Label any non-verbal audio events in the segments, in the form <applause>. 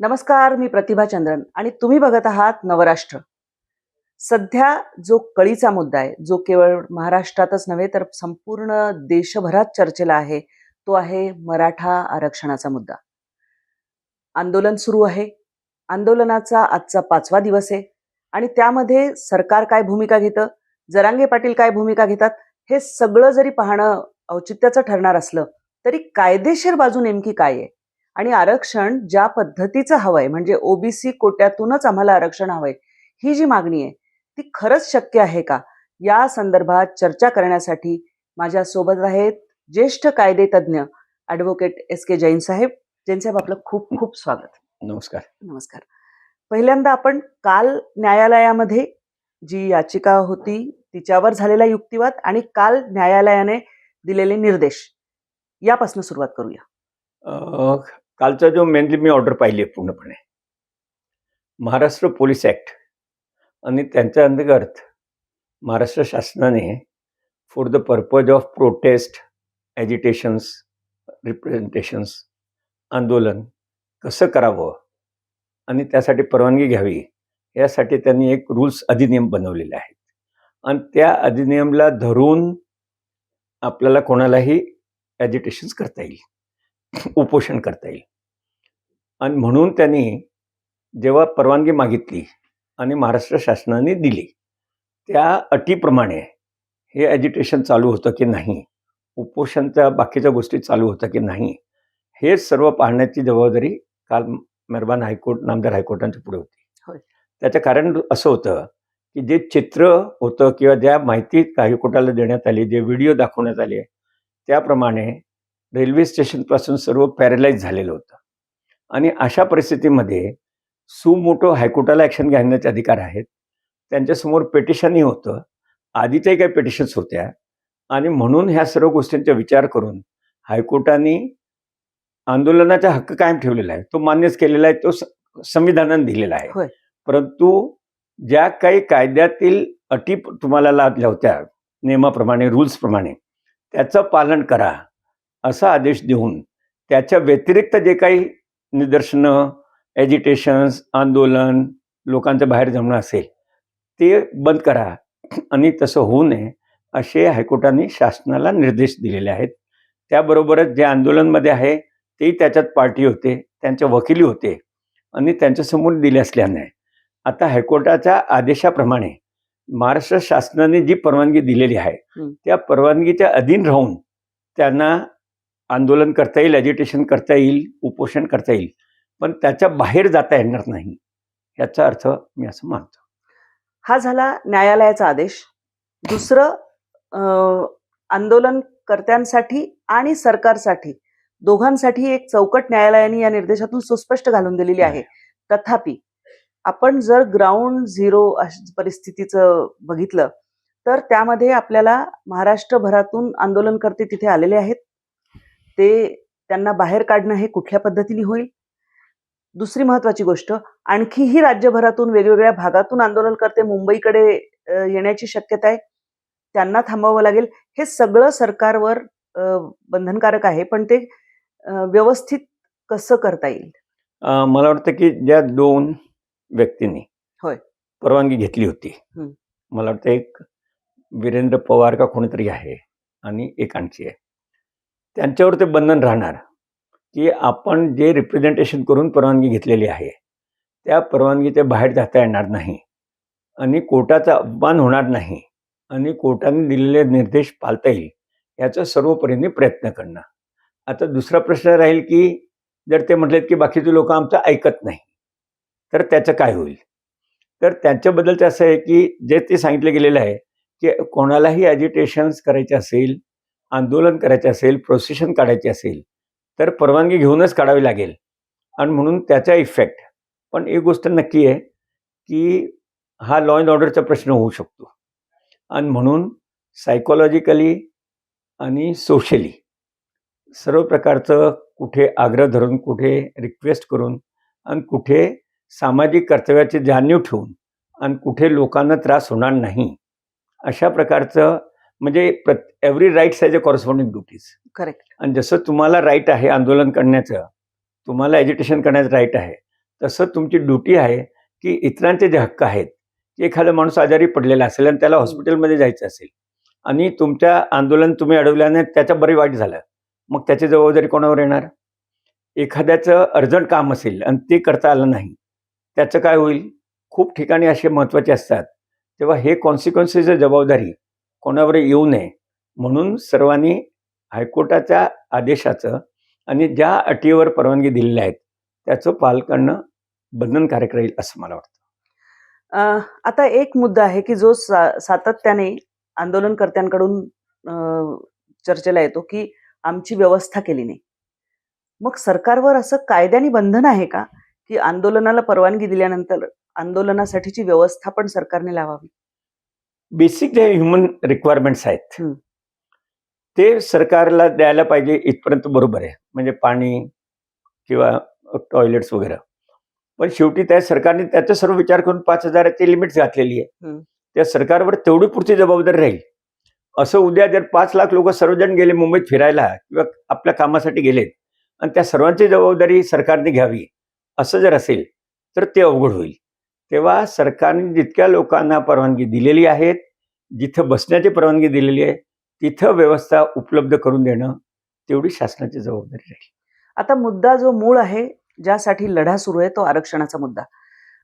नमस्कार मी प्रतिभा चंद्रन आणि तुम्ही बघत आहात नवराष्ट्र. सध्या जो कळीचा मुद्दा आहे जो केवळ महाराष्ट्रातच नव्हे तर संपूर्ण देशभरात चर्चेला आहे तो आहे मराठा आरक्षणाचा मुद्दा. आंदोलन सुरू आहे. आंदोलनाचा आजचा पाचवा दिवस आहे आणि त्यामध्ये सरकार काय भूमिका घेतं जरांगे पाटील काय भूमिका घेतात हे सगळं जरी पाहणं औचित्याचं ठरणार असलं तरी कायदेशीर बाजू नेमकी काय आहे? आणि आरक्षण ज्या पद्धतीचं हवंय म्हणजे ओबीसी कोट्यातूनच आम्हाला आरक्षण हवंय ही जी मागणी आहे ती खरंच शक्य आहे का? या संदर्भात चर्चा करण्यासाठी माझ्या सोबत आहेत ज्येष्ठ कायदे तज्ज्ञ ॲडव्होकेट एस के जैन साहेब. जैन साहेब आपलं खूप खूप स्वागत. नमस्कार. नमस्कार. पहिल्यांदा आपण काल न्यायालयामध्ये जी याचिका होती तिच्यावर झालेला युक्तिवाद आणि काल न्यायालयाने दिलेले निर्देश यापासून सुरुवात करूया. कालचा जो मेनली मी ऑर्डर पाहिली आहे पूर्णपणे. महाराष्ट्र पोलीस ॲक्ट आणि त्यांच्या अंतर्गत महाराष्ट्र शासनाने for the purpose of protest agitations representations आंदोलन कसं करावं आणि त्यासाठी परवानगी घ्यावी यासाठी त्यांनी एक रूल्स अधिनियम बनवलेले आहेत. आणि त्या अधिनियमला धरून आपल्याला कोणालाही ॲजिटेशन्स करता येईल. उपोषण करता येईल आणि म्हणून त्यांनी जेव्हा परवानगी मागितली आणि महाराष्ट्र शासनाने दिली त्या अटीप्रमाणे हे ॲजिटेशन चालू होतं की नाही उपोषणच्या बाकीच्या गोष्टी चालू होतं की नाही हे सर्व पाहण्याची जबाबदारी काल मेहरबान हायकोर्ट नामदार हायकोर्टांच्या पुढे. होती त्याचं कारण असं होतं की जे चित्र होतं किंवा ज्या माहिती हायकोर्टाला देण्यात आली जे व्हिडिओ दाखवण्यात आले त्याप्रमाणे रेल्वे स्टेशनपासून सर्व पॅरलाइज झालेलं होतं. आणि अशा परिस्थितीमध्ये सुमोटो हायकोर्टाला ॲक्शन घेण्याचे अधिकार आहेत. त्यांच्यासमोर पेटिशनही होतं. आधीच्याही काही पेटिशन्स होत्या. आणि म्हणून ह्या सर्व गोष्टींचा विचार करून हायकोर्टाने आंदोलनाचा हक्क कायम ठेवलेला आहे. तो मान्यच केलेला आहे. तो संविधानाने दिलेला आहे. परंतु ज्या काही कायद्यातील अटी तुम्हाला लादल्या होत्या नियमाप्रमाणे रूल्सप्रमाणे त्याचं पालन करा. असा आदेश देऊन त्याच्या व्यतिरिक्त जे काही निदर्शनं ॲजिटेशन्स आंदोलन लोकांचं बाहेर जमणं असेल ते बंद करा. आणि तसं होऊ नये असे हायकोर्टाने शासनाला निर्देश दिलेले आहेत. त्याबरोबरच जे आंदोलनमध्ये आहे तेही त्याच्यात पार्टी होते त्यांच्या वकिली होते आणि त्यांच्यासमोर दिले असल्याने. आता हायकोर्टाच्या आदेशाप्रमाणे महाराष्ट्र शासनाने जी परवानगी दिलेली आहे. त्या परवानगीच्या अधीन राहून त्यांना आंदोलन करता येईल ॲजिटेशन करता येईल उपोषण करता येईल. पण त्याच्या बाहेर जाता येणार नाही याचा अर्थ मी असं मानतो. हा झाला न्यायालयाचा आदेश. दुसरं आंदोलनकर्त्यांसाठी आणि सरकारसाठी दोघांसाठी एक चौकट न्यायालयाने या निर्देशातून सुस्पष्ट घालून दिलेली आहे. तथापि आपण जर ग्राउंड झिरो अश- परिस्थितीचं बघितलं तर त्यामध्ये आपल्याला महाराष्ट्रभरातून आंदोलनकर्ते तिथे आलेले आहेत. ते त्यांना बाहेर काढणं हे कुठल्या पद्धतीने होईल दुसरी महत्वाची गोष्ट आणखीही राज्यभरातून वेगवेगळ्या भागातून आंदोलनकर्ते मुंबईकडे येण्याची शक्यता आहे त्यांना थांबावं लागेल हे सगळं सरकारवर बंधनकारक आहे पण ते व्यवस्थित कसं करता येईल मला वाटतं की ज्या दोन व्यक्तींनी होय. परवानगी घेतली होती. मला वाटतं एक वीरेंद्र पवार का कोणीतरी आहे आणि एक आणखी आहे त्यांच्यावर ते बंधन राहणार. की आपण जे रिप्रेझेंटेशन करून परवानगी घेतलेली आहे त्या परवानगीच्या बाहेर जाता येणार नाही. आणि कोर्टाचा अपमान होणार नाही. आणि कोर्टाने दिलेले निर्देश पाळता येईल याचा सर्वपरीने प्रयत्न करणं आता दुसरा प्रश्न राहील की जर ते म्हटलेत की बाकीचे लोक आमचं ऐकत नाही तर त्याचं काय होईल? तर त्यांच्याबद्दलचं असं आहे की जे ते सांगितलं गेलेलं आहे की कोणालाही ॲजिटेशन्स करायचे असेल आंदोलन करायचे असेल प्रोसेशन काढायचे असेल तर परवानगी घेऊनच काढावी लागेल. आणि म्हणून त्याचा इफेक्ट पण एक गोष्ट नक्की आहे की हा लॉ अँड ऑर्डरचा प्रश्न होऊ शकतो. आणि म्हणून सायकोलॉजिकली आणि सोशली सर्व प्रकारचं कुठे आग्रह धरून कुठे रिक्वेस्ट करून आणि कुठे सामाजिक कर्तव्याची जाणीव ठेवून आणि कुठे लोकांना त्रास होणार नाही अशा प्रकारचं म्हणजे प्रत every rights has a corresponding duties correct आणि जसं तुम्हाला राईट आहे आंदोलन करण्याचं तुम्हाला ॲजिटेशन करण्याचं राईट आहे तसं तुमची ड्युटी आहे की इतरांचे जे हक्क आहेत की एखादा माणूस आजारी पडलेला असेल आणि त्याला हॉस्पिटलमध्ये जायचं असेल आणि तुमच्या आंदोलन तुम्ही अडवल्याने त्याच्या बरी वाईट झालं मग त्याची जबाबदारी कोणावर येणार? एखाद्याचं अर्जंट काम असेल आणि ते करता आलं नाही त्याचं काय होईल? खूप ठिकाणी असे महत्त्वाचे असतात. तेव्हा हे कॉन्सिक्वेन्सेसची जबाबदारी कोणावर येऊ नये. म्हणून सर्वांनी हायकोर्टाच्या आदेशाचं आणि ज्या अटीवर परवानगी दिलेल्या आहेत त्याचं पालन करणं बंधनकारक राहील असं मला वाटतं. आता एक मुद्दा आहे की जो सा- सातत्याने आंदोलनकर्त्यांकडून चर्चेला येतो की आमची व्यवस्था केली नाही. मग सरकारवर असं कायद्याने बंधन आहे का? की आंदोलनाला परवानगी दिल्यानंतर आंदोलनासाठीची व्यवस्था पण सरकारने लावावी. बेसिक जे ह्युमन रिक्वायरमेंट्स आहेत. ते सरकारला द्यायला पाहिजे इथपर्यंत बरोबर आहे. म्हणजे पाणी किंवा टॉयलेट्स वगैरे. पण शेवटी त्या सरकारने त्याचा सर्व विचार करून पाच हजाराची लिमिट्स घातलेली आहे. त्या सरकारवर तेवढी पुढची जबाबदारी राहील. असं उद्या जर पाच लाख लोक सर्वजण गेले मुंबईत फिरायला किंवा आपल्या कामासाठी गेलेत आणि त्या सर्वांची जबाबदारी सरकारने घ्यावी असं जर असेल तर ते अवघड होईल. तेव्हा सरकारने जितक्या लोकांना परवानगी दिलेली आहेत जिथं बसण्याची परवानगी दिलेली आहे तिथं व्यवस्था उपलब्ध करून देणं तेवढी शासनाची जबाबदारी राहील. आता मुद्दा जो मूळ आहे ज्यासाठी लढा सुरू आहे तो आरक्षणाचा मुद्दा.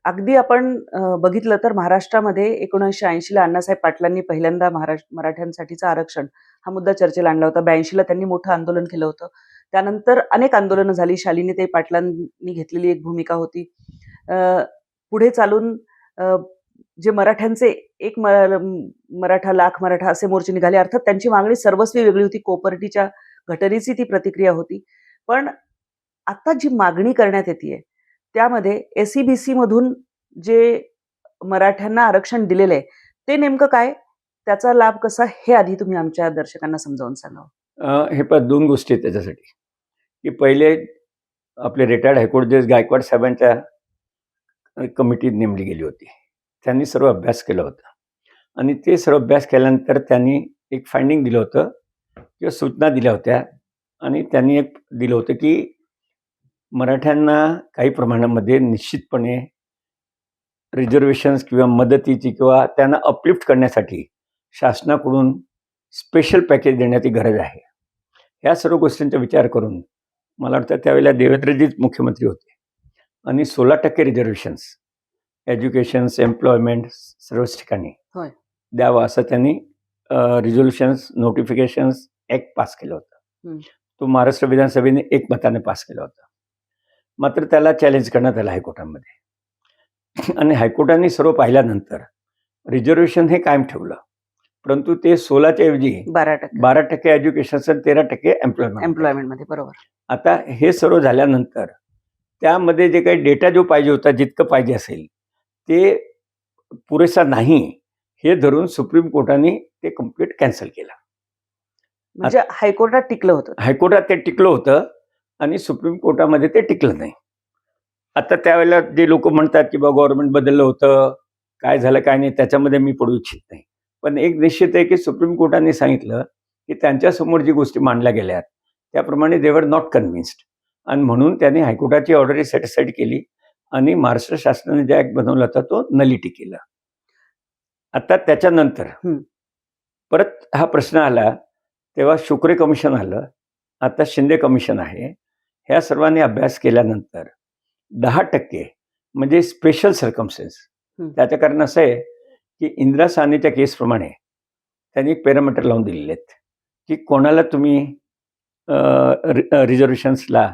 अगदी आपण बघितलं तर महाराष्ट्रामध्ये एकोणीसशे ऐंशीला अण्णासाहेब पाटलांनी पहिल्यांदा महाराष्ट्र मराठ्यांसाठीचं आरक्षण हा मुद्दा चर्चेला आणला होता. ब्याऐंशीला त्यांनी मोठं आंदोलन केलं होतं. त्यानंतर अनेक आंदोलनं झाली. शालिनी ते पाटलांनी घेतलेली एक भूमिका होती. पुढे चालून जे मराठ्यांचे एक मराठा लाख मराठा असे मोर्चे निघाले अर्थात त्यांची मागणी सर्वस्वी वेगळी होती. कोपर्टीच्या घटनेची ती प्रतिक्रिया होती. पण आता जी मागणी करण्यात येते त्यामध्ये एसईबीसी मधून जे मराठ्यांना आरक्षण दिलेलं आहे ते नेमकं काय? त्याचा लाभ कसा? हे आधी तुम्ही आमच्या दर्शकांना समजावून सांगावं हे पण दोन गोष्टी आहेत त्याच्यासाठी. की पहिले आपले रिटायर्ड हायकोर्ट जज गायकवाड साहेबांच्या कमिटी नेमली गेली होती. त्यांनी सर्व अभ्यास केला होता. आणि ते सर्व अभ्यास केल्यानंतर त्यांनी एक फाइंडिंग दिलं होतं किंवा सूचना दिल्या होत्या. आणि त्यांनी एक दिलं होतं की मराठ्यांना काही प्रमाणामध्ये निश्चितपणे रिझर्वेशन्स किंवा मदतीची किंवा त्यांना अपलिफ्ट करण्यासाठी शासनाकडून स्पेशल पॅकेज देण्याची गरज आहे. ह्या सर्व गोष्टींचा विचार करून मला वाटतं त्यावेळेला देवेंद्रजीच मुख्यमंत्री होते. आणि सोळा टक्के रिझर्वेशन्स एज्युकेशन्स एम्प्लॉयमेंट सर्वच ठिकाणी. होय. द्यावं असं त्यांनी रिझोल्युशन्स नोटिफिकेशन्स ॲक्ट पास केलं होतं. तो महाराष्ट्र विधानसभेने एक मताने पास केला होता. मात्र त्याला चॅलेंज करण्यात आलं हायकोर्टामध्ये. आणि हायकोर्टाने सर्व पाहिल्यानंतर रिझर्वेशन हे कायम ठेवलं. परंतु ते सोळाच्या ऐवजी बारा टक्के. बारा टक्के एज्युकेशन तेरा टक्के एम्प्लॉयमेंट एम्प्लॉयमेंटमध्ये बरोबर. आता हे सर्व झाल्यानंतर त्यामध्ये जे काही डेटा जो पाहिजे होता जितकं पाहिजे असेल ते पुरेसा नाही हे धरून सुप्रीम कोर्टाने ते कंप्लीट कॅन्सल केलं. म्हणजे हायकोर्टात टिकलं होतं. हायकोर्टात ते टिकलं होतं आणि सुप्रीम कोर्टामध्ये ते टिकलं नाही. आता त्यावेळेला जे लोक म्हणतात की बा गव्हर्नमेंट बदललं होतं काय झालं काय नाही त्याच्यामध्ये मी पडू इच्छित नाही. पण एक निश्चित आहे की सुप्रीम कोर्टाने सांगितलं की त्यांच्यासमोर जी गोष्टी मांडल्या गेल्यात त्याप्रमाणे देवर नॉट कन्व्हिन्स्ड आणि म्हणून त्यांनी हायकोर्टाची ऑर्डर सॅटिस्फाईड केली आणि महाराष्ट्र शासनाने जे ऍक्ट बनवला होता तो नलिटी केला आता त्याच्यानंतर. परत हा प्रश्न आला तेव्हा शुक्रे कमिशन आलं आता शिंदे कमिशन आहे ह्या सर्वांनी अभ्यास केल्यानंतर दहा टक्के म्हणजे स्पेशल सर्कमस्टन्स हं. त्याचं कारण असं आहे की इंदिरा साहनीच्या केसप्रमाणे त्यांनी पॅरामीटर लावून दिलेले आहेत की कोणाला तुम्ही रिझर्वेशन्सला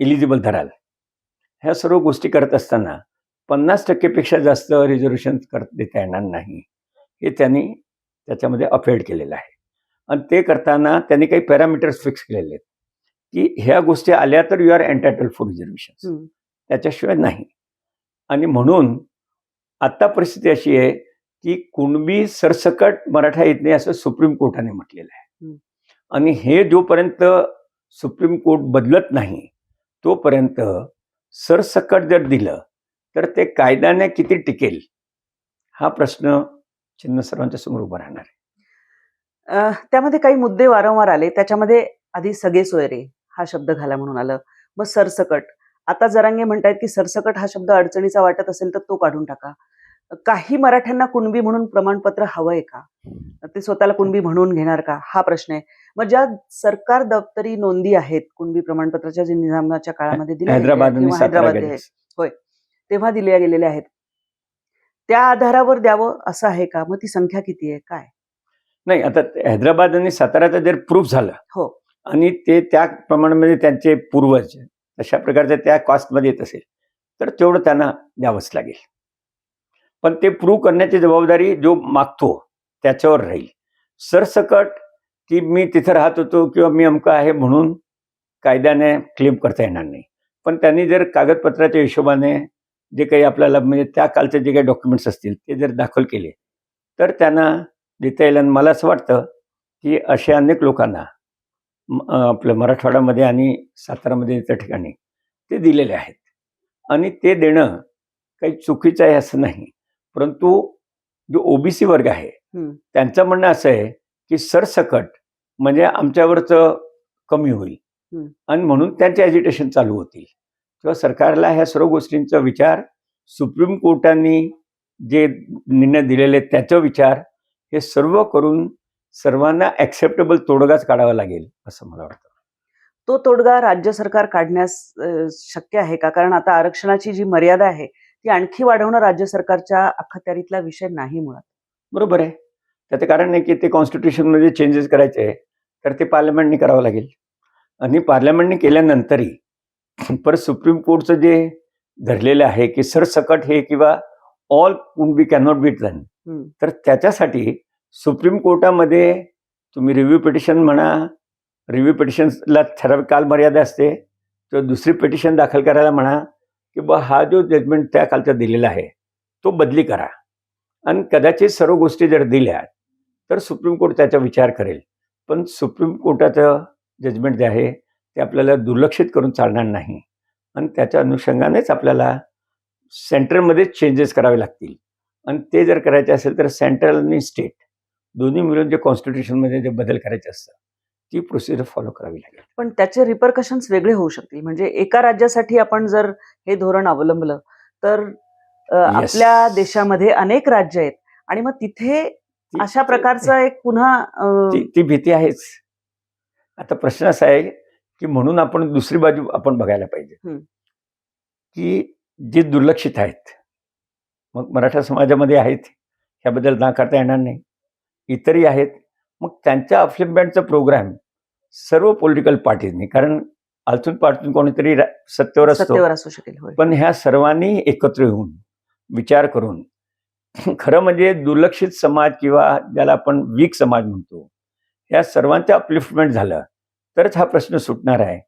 इलिजिबल धराल. ह्या सर्व गोष्टी करत असताना पन्नास टक्केपेक्षा जास्त रिझर्वेशन करत देता येणार नाही. हे त्यांनी त्याच्यामध्ये अफेड केलेलं आहे. आणि ते करताना त्यांनी काही पॅरामीटर्स फिक्स केलेले आहेत. की ह्या गोष्टी आल्या तर you are entitled for reservation. त्याच्याशिवाय नाही. आणि म्हणून आता परिस्थिती अशी आहे की कुणबी सरसकट मराठा येत नाही असं सुप्रीम कोर्टाने म्हटलेलं आहे. आणि हे जोपर्यंत सुप्रीम कोर्ट बदलत नाही तोपर्यंत सरसकट जर दिलं तर ते कायद्याने किती टिकेल? हा प्रश्न चिन्ह सर्वांच्या समोर उभा राहणार आहे. त्यामध्ये काही मुद्दे वारंवार आले. त्याच्यामध्ये आधी सगळे सोयरे हा शब्द घाला म्हणून आलं. मग सरसकट. आता जरांगे म्हणतायत की सरसकट हा शब्द अडचणीचा वाटत असेल तर तो काढून टाका. काही मराठ्यांना कुणबी म्हणून प्रमाणपत्र हवंय का? ते स्वतःला कुणबी म्हणून घेणार का? हा प्रश्न आहे. मग ज्या सरकार दप्तरी नोंदी आहेत कुणबी प्रमाणपत्राच्या जे निजामाच्या काळामध्ये दिल्या हैदराबाद सातारा. होय. तेव्हा दिल्या गेलेल्या आहेत. त्या आधारावर द्यावं असं आहे का? मग ती संख्या किती आहे? काय? नाही आता हैदराबाद आणि साताऱ्याचं जर प्रूफ झालं हो. आणि ते त्या प्रमाणामध्ये त्यांचे पूर्वज तशा प्रकारचे त्या कॉस्टमध्ये येत असेल तर तेवढं त्यांना द्यावंच लागेल. पण ते प्रूव्ह करण्याची जबाबदारी जो मागतो त्याच्यावर राहील. सरसकट की मी तिथं राहत होतो किंवा मी अमकं आहे म्हणून कायद्याने क्लेम करता येणार नाही. पण त्यांनी जर कागदपत्राच्या हिशोबाने जे काही आपल्याला म्हणजे त्या कालचे जे काही डॉक्युमेंट्स असतील ते जर दाखल केले तर त्यांना देता येईल. आणि मला असं वाटतं की अशा अनेक लोकांना आपलं मराठवाड्यामध्ये आणि सातारामध्ये त्या ठिकाणी ते दिलेले आहेत. आणि ते देणं काही चुकीचं आहे असं नाही. परंतु जो ओबीसी वर्ग आहे. त्यांचं म्हणणं असं आहे की सरसकट म्हणजे आमच्यावरचं कमी होईल. आणि म्हणून त्यांचे ॲजिटेशन चालू होतील तेव्हा सरकारला ह्या सर्व गोष्टींचा विचार सुप्रीम कोर्टाने जे निर्णय दिलेले त्याचा विचार हे सर्व करून सर्वांना ॲक्सेप्टेबल तोडगाच काढावा लागेल असं मला वाटतं तो तोडगा राज्य सरकार काढण्यास शक्य आहे का कारण आता आरक्षणाची जी मर्यादा आहे ती आणखी वाढवणं राज्य सरकारच्या अखत्यारीतला विषय नाही मुळात. बरोबर आहे. त्याचं कारण नाही की ते कॉन्स्टिट्यूशनमध्ये चेंजेस करायचे आहे तर ते पार्लमेंटने करावं लागेल. आणि पार्लमेंटने केल्यानंतरही परत सुप्रीम कोर्टचं जे धरलेलं आहे की सरसकट हे किंवा all could be cannot be done. तर त्याच्यासाठी सुप्रीम कोर्टामध्ये तुम्ही रिव्ह्यू पिटिशन म्हणा रिव्ह्यू पिटिशनला ठराविक कालमर्यादा असते किंवा दुसरी पिटिशन दाखल करायला म्हणा की बा हा जो जजमेंट त्या कालचा दिलेला आहे तो बदली करा. आणि कदाचित सर्व गोष्टी जर दिल्या तर सुप्रीम कोर्ट त्याचा विचार करेल. पण सुप्रीम कोर्टाचं जजमेंट जे आहे ते आपल्याला दुर्लक्षित करून चालणार नाही. आणि त्याच्या अनुषंगानेच आपल्याला सेंटरमध्येच चेंजेस करावे लागतील. आणि ते जर करायचे असेल तर सेंट्रल आणि स्टेट दोन्ही मिळून जे कॉन्स्टिट्यूशनमध्ये जे बदल करायचे असतात ती प्रोसिजर फॉलो करावी लागेल. पण त्याचे रिपरकशन्स वेगळे होऊ शकतील. म्हणजे एका राज्यासाठी आपण जर हे धोरण अवलंबलं तर आपल्या देशामध्ये अनेक राज्य आहेत आणि मग तिथे अशा प्रकारचं एक पुन्हा ती भीती आहेच. आता प्रश्न असा आहे की म्हणून आपण दुसरी बाजू आपण बघायला पाहिजे. की जे दुर्लक्षित आहेत मग मराठा समाजामध्ये आहेत ह्याबद्दल नाकारता येणार नाही. इतरही आहेत मग त्यांच्या अपलिमेंटचा प्रोग्राम सर्व पॉलिटिकल पार्टीजनी कारण आलतून पार्टून कोणीतरी सत्तेवर असतो. सत्तेवर असू शकेल पण ह्या सर्वांनी एकत्र येऊन विचार करून खरं म्हणजे दुर्लक्षित समाज किंवा ज्याला आपण वीक समाज म्हणतो या सर्वांचं अपलिफ्टमेंट झालं तरच हा प्रश्न सुटणार आहे.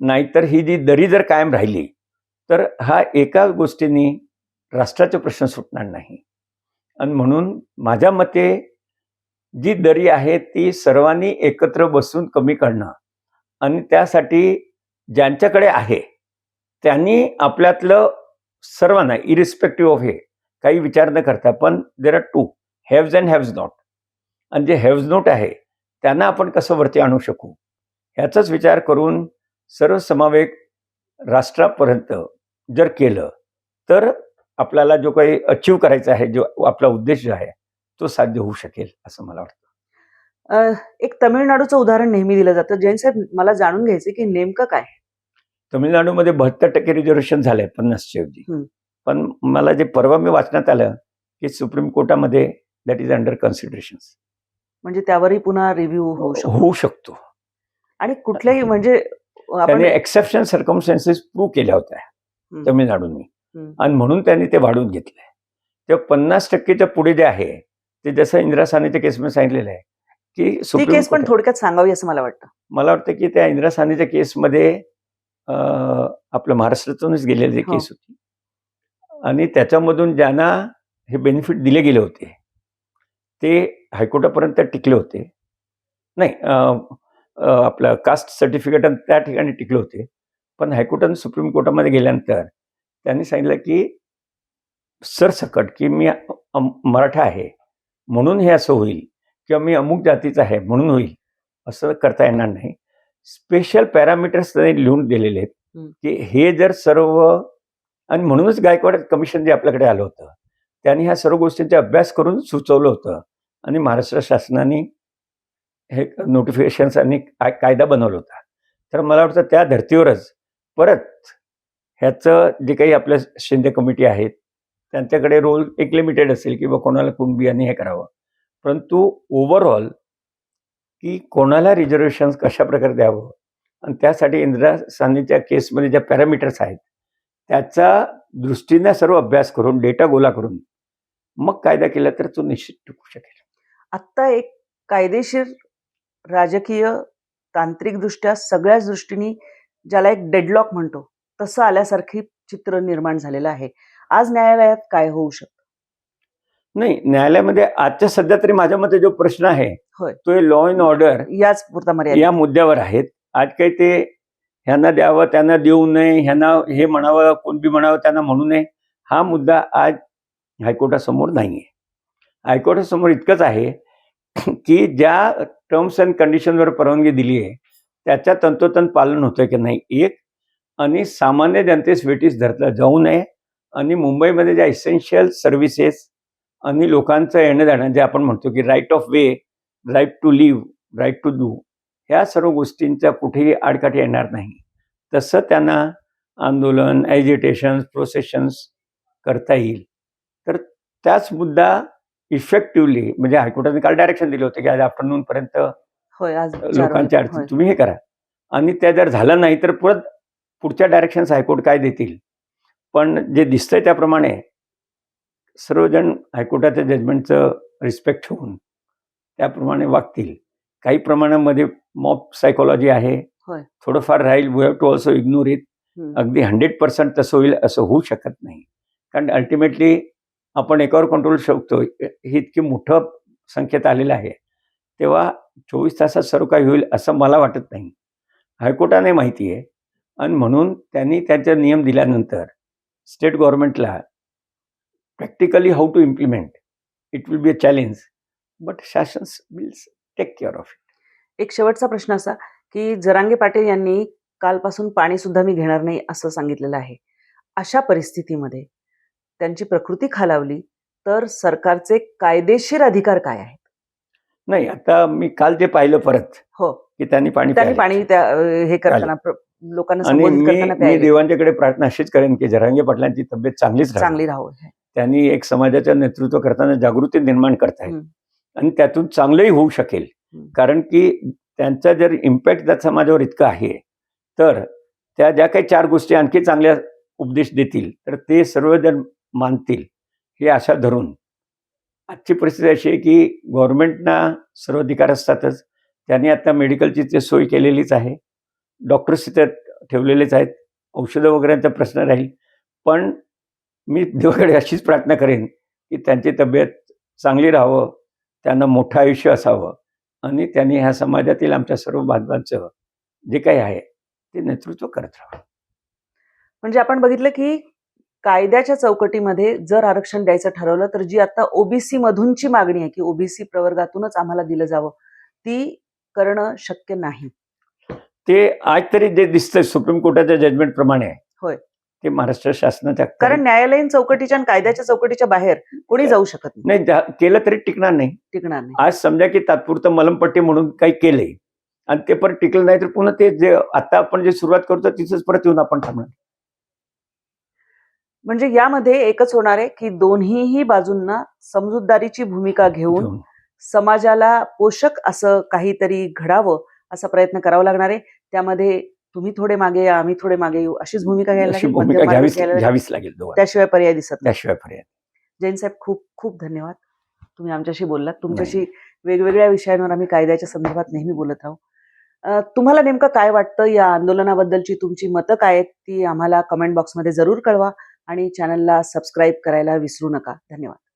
नाहीतर ही जी दरी जर कायम राहिली तर हा एका गोष्टीने राष्ट्राचा प्रश्न सुटणार नाही. आणि म्हणून माझ्या मते जी दरी आहे ती सर्वांनी एकत्र बसून कमी करणं. आणि त्यासाठी ज्यांच्याकडे आहे त्यांनी आपल्यातलं सर्वांना इरिस्पेक्टिव्ह ऑफ हे काही विचार न करता पण there are two haves and haves not आणि जे हॅव्ज नॉट आहे त्यांना आपण कसं वरती आणू शकू? ह्याचाच विचार करून सर्वसमावेक राष्ट्रापर्यंत जर केलं तर आपल्याला जो काही अचीव करायचा आहे जो आपला उद्देश जो आहे तो साध्य होऊ शकेल असं मला वाटतं. एक तमिळनाडूचं उदाहरण नेहमी दिलं जातं. जैन साहेब मला जाणून घ्यायचं की नेमकं काय? तमिळनाडूमध्ये बहात्तर टक्के रिझर्वेशन झालंय पन्नासच्या ऐवजी. पण मला जे परवा मी वाचण्यात आलं की सुप्रीम कोर्टामध्ये दॅट इज अंडर कन्सिडरेशन म्हणजे त्यावरही पुन्हा रिव्ह्यू होऊ शकतो. होऊ शकतो. आणि कुठल्याही म्हणजे आपण त्याने एक्सेप्शन सर्कमस्टन्सेस प्रूव्ह केल्या होत्या. तमिळनाडूने. आणि म्हणून त्यांनी ते वाढवून घेतलंय. तेव्हा पन्नास टक्केच्या पुढे जे आहे ते जसं इंदिरा सानेच्या केसमध्ये सांगितलेलं आहे की ती सुप्रीम केस पण थोडक्यात सांगावी असं मला वाटतं. मला वाटतं की त्या इंदिरा सानेच्या केसमध्ये आपल्या महाराष्ट्रातूनच गेलेली हो. केस होती. आणि त्याच्यामधून ज्यांना हे बेनिफिट दिले गेले होते ते हायकोर्टापर्यंत टिकले होते. नाही आपलं कास्ट सर्टिफिकेट त्या ठिकाणी टिकले होते. पण हायकोर्ट आणि सुप्रीम कोर्टामध्ये गेल्यानंतर त्यांनी सांगितलं की सरसकट की मी मराठा आहे म्हणून हे असं होईल किंवा मी अमुक जातीचा आहे म्हणून होईल असं करता येणार नाही. स्पेशल पॅरामीटर्स त्यांनी लिहून दिलेले आहेत. की हे जर सर्व आणि म्हणूनच गायकवाड कमिशन जे आपल्याकडे आलं होतं त्यांनी ह्या सर्व गोष्टींचा अभ्यास करून सुचवलं होतं. आणि महाराष्ट्र शासनाने हे नोटिफिकेशन्स आणि काय- कायदा बनवला होता. तर मला वाटतं त्या धर्तीवरच परत ह्याचं जे काही आपल्या शिंदे कमिटी आहेत त्यांच्याकडे रोल एक लिमिटेड असेल किंवा कोणाला कुणबियांनी हे करावं. परंतु ओव्हरऑल की कोणाला रिझर्वेशन्स कशा प्रकारे द्यावं आणि त्यासाठी इंदिरा सानीच्या केसमध्ये ज्या पॅरामीटर्स आहेत त्याचा दृष्टीने सर्व अभ्यास करून डेटा गोला करून मग कायदा केला तर तो निश्चित टिकू शकेल. आत्ता एक कायदेशीर राजकीय तांत्रिकदृष्ट्या सगळ्याच दृष्टीने ज्याला एक डेडलॉक म्हणतो तसं आल्यासारखी चित्र निर्माण झालेलं आहे. आज न्यायालयात काय होऊ शकतं? नाही न्यायालयामध्ये आजच्या सध्या तरी माझ्या मते जो प्रश्न आहे. तो लॉ अँड ऑर्डर याच पुरता मर्यादित या मुद्द्यावर आहेत. आज काही ते ह्यांना द्यावं त्यांना देऊ नये ह्यांना हे म्हणावं कोणबी म्हणावं त्यांना म्हणू नये हा मुद्दा आज हायकोर्टासमोर नाही आहे हायकोर्टासमोर इतकंच आहे <clears throat> की ज्या टर्म्स अँड कंडिशनवर परवानगी दिली आहे त्याच्या तंतोतंत पालन होतं की नाही? एक आणि सामान्य जनतेस वेटीस धरलं जाऊ नये आणि मुंबईमध्ये ज्या इसेन्शियल सर्व्हिसेस आणि लोकांचं येणं जाणं जे आपण म्हणतो की right of way right to live right to do ह्या सर्व गोष्टींच्या कुठेही आडकाठी येणार नाही तसं त्यांना आंदोलन ॲजिटेशन्स प्रोसेशन्स करता येईल तर त्याच मुद्दा इफेक्टिव्हली म्हणजे हायकोर्टाने काल डायरेक्शन दिले होते की आज आफ्टरनूनपर्यंत लोकांच्या. अडचणी. तुम्ही हे करा आणि त्या जर झालं नाही तर परत पुढच्या डायरेक्शन्स हायकोर्ट काय देतील पण जे दिसतंय त्याप्रमाणे सर्वजण हायकोर्टाच्या जजमेंटचं रिस्पेक्ट ठेवून त्याप्रमाणे वागतील. काही प्रमाणामध्ये मॉब सायकोलॉजी आहे. थोडंफार राहील. We have to also ignore it. अगदी हंड्रेड पर्सेंट तसं होईल असं होऊ शकत नाही. कारण अल्टिमेटली आपण एकावर कंट्रोल शकतो हे इतकी मोठं संख्येत आलेलं आहे. तेव्हा चोवीस तासात सर्व काही होईल असं मला वाटत नाही. हायकोर्टाने माहिती आहे. आणि म्हणून त्यांनी त्यांचे नियम दिल्यानंतर state गव्हर्नमेंटला practically how to implement it will be a challenge but शासन will take care of it एक शेवटचा प्रश्न असा की जरांगे पाटील यांनी कालपासून पाणी सुद्धा मी घेणार नाही असं सांगितलेलं आहे. अशा परिस्थितीमध्ये त्यांची प्रकृती खालावली तर सरकारचे कायदेशीर अधिकार काय आहेत? नाही आता मी काल जे पाहिलं परत हो. की त्यांनी पाणी त्यांनी. पाणी त्या हे करताना लोकांना आणि मी मी. देवांच्याकडे प्रार्थना अशीच करेन की जरांगे पाटलांची तब्येत चांगलीच चांगली राहू त्यांनी एक समाजाचं नेतृत्व करताना जागृती निर्माण करतायत. आणि त्यातून चांगलंही होऊ शकेल. कारण की त्यांचा जर इम्पॅक्ट त्या समाजावर इतका आहे तर त्या ज्या काही चार गोष्टी आणखी चांगल्या उपदेश देतील तर ते सर्वजण मानतील हे आशा धरून. आजची परिस्थिती अशी आहे की गव्हर्नमेंटना सर्व अधिकार असतातच. त्यांनी आता मेडिकलची ते सोय केलेलीच आहे. डॉक्टर्स तिथे ठेवलेलेच आहेत. औषधं वगैरेचा प्रश्न राहील. पण मी देवाकडे अशीच प्रार्थना करेन की त्यांची तब्येत चांगली राहावं त्यांना मोठं आयुष्य असावं आणि त्यांनी ह्या समाजातील आमच्या सर्व बांधवांचं जे काही आहे ते नेतृत्व करत राहावं. म्हणजे आपण बघितलं की कायद्याच्या चौकटीमध्ये जर आरक्षण द्यायचं ठरवलं तर जी आता ओबीसी मधूनची मागणी आहे की ओबीसी प्रवर्गातूनच आम्हाला दिलं जावं ती करणं शक्य नाही. ते आज तरी जे दिसतंय सुप्रीम कोर्टाच्या जजमेंट प्रमाणे होय. ते महाराष्ट्र शासनाच्या कारण न्यायालयीन चौकटीच्या आणि कायद्याच्या चौकटीच्या बाहेर कोणी जाऊ शकत नाही. केलं तरी टिकणार नाही. टिकणार नाही. आज समजा की तात्पुरतं मलमपट्टी म्हणून काही केलंय आणि ते परत टिकलं नाही तर पुन्हा ते जे आता आपण जे सुरुवात करतो तिथंच परत येऊन आपण थांबणार. म्हणजे यामध्ये एकच होणार आहे की दोन्हीही बाजूंना समजूतदारीची भूमिका घेऊन घेऊन. समाजाला पोषक असं काहीतरी घडावं असा प्रयत्न करावा लागणार आहे. त्यामध्ये तुम्ही थोडे मागे या आम्ही थोडे मागे येऊ. अशीच भूमिका घ्यायला लागेल. त्याशिवाय पर्याय दिसत त्याशिवाय पर्याय जैन साहेब खूप खूप धन्यवाद. तुम्ही आमच्याशी बोललात. तुमच्याशी वेगवेगळ्या विषयांवर आम्ही कायद्याच्या संदर्भात नेहमी बोलत राहू. अं, तुम्हाला नेमकं काय वाटतं? या आंदोलनाबद्दलची तुमची मतं काय आहेत? ती आम्हाला कमेंट बॉक्समध्ये जरूर कळवा आणि चॅनलला सबस्क्राईब करायला विसरू नका. धन्यवाद.